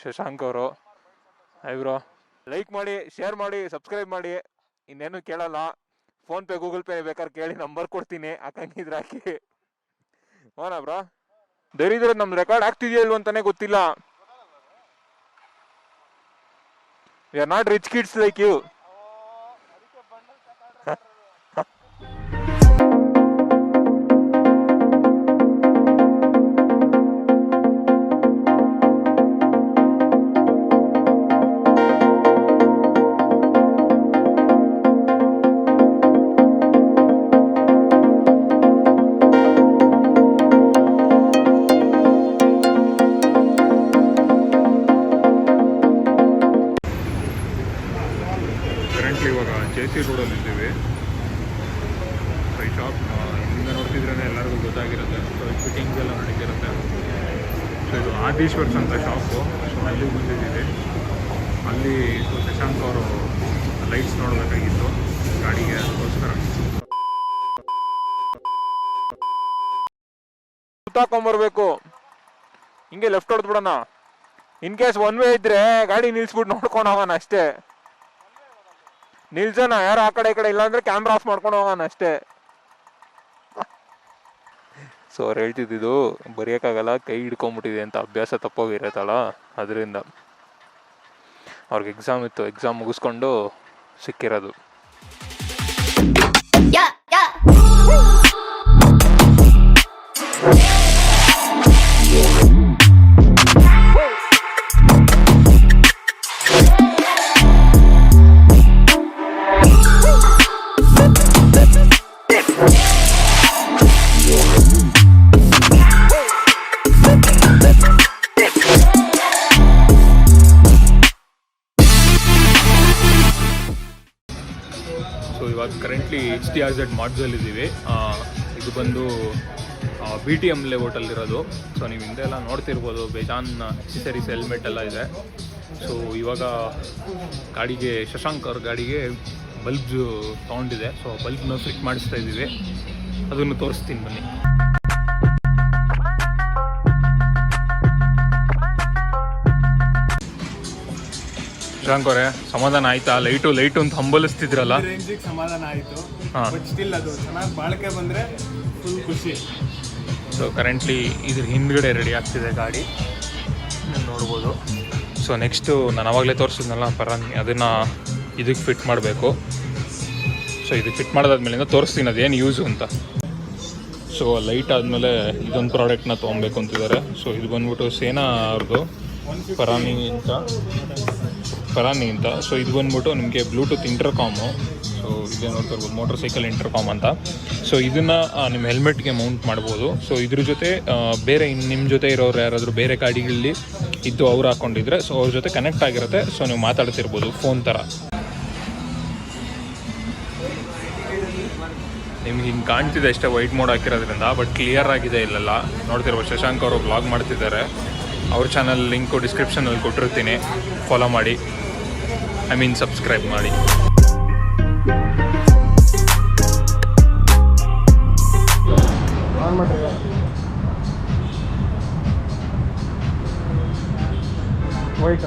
ಶಶಾಂಕ್ ಅವರು. Bro like ಮಾಡಿ share ಮಾಡಿ ಸಬ್ಸ್ಕ್ರೈಬ್ ಮಾಡಿ. ಇನ್ನೇನು ಕೇಳಲ್ಲ. ಫೋನ್ ಪೇ ಗೂಗಲ್ ಪೇ ಬೇಕಾದ್ರೆ ಕೇಳಿ ನಂಬರ್ ಕೊಡ್ತೀನಿ. ಹಾಕಂಗಿದ್ರೆ ಹಾಕಿ. ಓನಾ ಬ್ರೋ ದರಿದ್ರೆ ನಮ್ ರೆಕಾರ್ಡ್ ಆಗ್ತಿದೆಯಾ ಇಲ್ವ ಅಂತಾನೆ ಗೊತ್ತಿಲ್ಲ. We are not rich kids like you currently ಇವಾಗ ಜೆ ಸಿ ರೋಡಲ್ಲಿ ಇದ್ದೀವಿ. ಈ ಶಾಪ್ ಹಿಂದೆ ನೋಡ್ತಿದ್ರೇ ಎಲ್ಲರಿಗೂ ಗೊತ್ತಾಗಿರುತ್ತೆ. ಸೊ ಫಿಟ್ಟಿಂಗ್ಸ್ ಎಲ್ಲ ನಡೀತಿರುತ್ತೆ. ಸೊ ಇದು ಆದೀಶ್ವರ್ಸ್ ಅಂತ ಶಾಪು ಸೊ ಅಲ್ಲಿ ಬಂದಿದ್ದೀವಿ. ಅಲ್ಲಿ ಶಶಾಂಕ್ ಅವರು ಲೈಟ್ಸ್ ನೋಡಬೇಕಾಗಿತ್ತು. ಗಾಡಿಗೆ ಅದಕ್ಕೋಸ್ಕರ. ಸುತ್ತಾಕೊಂಬರ್ಬೇಕು. ಹಿಂಗೆ ಲೆಫ್ಟ್ ಹೊಡೆದ್ಬಿಡೋಣ ಇನ್ ಕೇಸ್ ಒನ್ ವೇ ಇದ್ರೆ ಗಾಡಿ ನಿಲ್ಸ್ಬಿಟ್ಟು ನೋಡ್ಕೊಂಡು ಹೋಗೋಣ ಅಷ್ಟೇ. ನಿಲ್ಸೋಣ ಯಾರು ಆ ಕಡೆ ಈ ಕಡೆ ಇಲ್ಲಾಂದ್ರೆ ಕ್ಯಾಮ್ರಾ ಆಫ್ ಮಾಡ್ಕೊಂಡು ಹೋಗೋಣ ಅಷ್ಟೇ. ಸೊ ಅವ್ರು ಹೇಳ್ತಿದ್ದು ಬರೆಯೋಕ್ಕಾಗಲ್ಲ, ಕೈ ಹಿಡ್ಕೊಂಬಿಟ್ಟಿದೆ ಅಂತ ಅಭ್ಯಾಸ ತಪ್ಪೋಗಿರತ್ತಲ್ಲ ಅದರಿಂದ. ಅವ್ರಿಗೆ ಎಕ್ಸಾಮ್ ಇತ್ತು ಎಕ್ಸಾಮ್ ಮುಗಿಸ್ಕೊಂಡು ಸಿಕ್ಕಿರೋದು. ಇವಾಗ currently H T R Z ಮಾಡ್ಸಲ್ಲಿದ್ದೀವಿ ಇದು ಬಂದು ಬಿ ಟಿ ಎಂ ಲೇಔಟಲ್ಲಿರೋದು ಸೊ ನೀವು ಹಿಂದೆ ಎಲ್ಲ ನೋಡ್ತಿರ್ಬೋದು, ಬೇಜಾನ್ ಅಕ್ಸೆಸರೀಸ್ ಹೆಲ್ಮೆಟ್ ಎಲ್ಲ ಇದೆ. ಸೊ ಇವಾಗ ಗಾಡಿಗೆ, ಶಶಾಂಕ್ ಅವ್ರ ಗಾಡಿಗೆ ಬಲ್ಬ್ ತೊಗೊಂಡಿದೆ. ಸೊ ಬಲ್ಬ್ನ ಫಿಟ್ ಮಾಡಿಸ್ತಾ ಇದ್ದೀವಿ. ಅದನ್ನು ತೋರಿಸ್ತೀನಿ ಬನ್ನಿ. ಶಶಾಂಕ್ ಅವರೇ ಸಮಾಧಾನ ಆಯ್ತಾ? ಲೈಟು ಲೈಟು ಅಂತ ಹಂಬಲಿಸ್ತಿದ್ರಲ್ಲ? ರೇಂಜಿಗೆ ಸಮಾಧಾನ ಆಯಿತು. ಹಾ. ಬಟ್ ಸ್ಟಿಲ್ ಅದು ಚೆನ್ನಾಗಿ ಬಾಳಿಕೆ ಬಂದರೆ ಫುಲ್ ಖುಷಿ. ಸೊ ಕರೆಂಟ್ಲಿ ಇದ್ರ ಹಿಂದ್ಗಡೆ ರೆಡಿ ಆಗ್ತಿದೆ ಗಾಡಿ. ನೀವು ನೋಡ್ಬೋದು. ಸೊ ನೆಕ್ಸ್ಟು ನಾನು ಅವಾಗಲೇ ತೋರಿಸಿದ್ನಲ್ಲ ಪರಂಗಿ ಅದನ್ನು ಇದಕ್ಕೆ ಫಿಟ್ ಮಾಡಬೇಕು. ಸೊ ಇದಕ್ಕೆ ಫಿಟ್ ಮಾಡಿದಾದ್ಮೇಲಿಂದ ತೋರಿಸ್ತೀನಿ ಅದೇನು ಯೂಸು ಅಂತ. ಸೊ ಲೈಟ್ ಆದಮೇಲೆ ಇದೊಂದು ಪ್ರಾಡಕ್ಟ್ನ ತೊಗೊಬೇಕು ಅಂತಿದ್ದಾರೆ. ಸೊ ಇದು ಬಂದ್ಬಿಟ್ಟು ಸೇನಾ ಅವ್ರದ್ದು ಪರಾನಿ ಅಂತ. ಪರಾನಿ ಅಂತ. ಸೊ ಇದು ಬಂದ್ಬಿಟ್ಟು ನಿಮಗೆ ಬ್ಲೂಟೂತ್ ಇಂಟರ್ಕಾಮು ಸೊ ಇದೇ ನೋಡ್ತಾ ಇರ್ಬೋದು ಮೋಟರ್ ಸೈಕಲ್ ಇಂಟರ್ಕಾಮ್ ಅಂತ. ಸೊ ಇದನ್ನು ನಿಮ್ಮ ಹೆಲ್ಮೆಟ್ಗೆ ಮೌಂಟ್ ಮಾಡ್ಬೋದು. ಸೊ ಇದ್ರ ಜೊತೆ ಬೇರೆ ನಿಮ್ಮ ಜೊತೆ ಇರೋರು ಯಾರಾದರೂ ಬೇರೆ ಗಾಡಿಗಳಲ್ಲಿ ಇದ್ದು ಅವ್ರು ಹಾಕೊಂಡಿದ್ರೆ ಸೊ ಅವ್ರ ಜೊತೆ ಕನೆಕ್ಟ್ ಆಗಿರುತ್ತೆ. ಸೊ ನೀವು ಮಾತಾಡ್ತಿರ್ಬೋದು ಫೋನ್ ಥರ ನಿಮ್ಗೆ ಹಿಂಗೆ ಕಾಣ್ತಿದೆ ಅಷ್ಟೇ ವೈಟ್ ಮೋಡ್ ಹಾಕಿರೋದ್ರಿಂದ ಬಟ್ ಕ್ಲಿಯರ್ ಆಗಿದೆ ಇಲ್ಲೆಲ್ಲ. ನೋಡ್ತಿರ್ಬೋದು, ಶಶಾಂಕ್ ಅವರು ಬ್ಲಾಗ್ ಮಾಡ್ತಿದ್ದಾರೆ. ಅವ್ರ ಚಾನಲ್ ಲಿಂಕು ಡಿಸ್ಕ್ರಿಪ್ಷನಲ್ಲಿ ಕೊಟ್ಟಿರ್ತೀನಿ. ಫಾಲೋ ಮಾಡಿ. ಐ ಮೀನ್ ಸಬ್ಸ್ಕ್ರೈಬ್ ಮಾಡಿ ವೈಟ್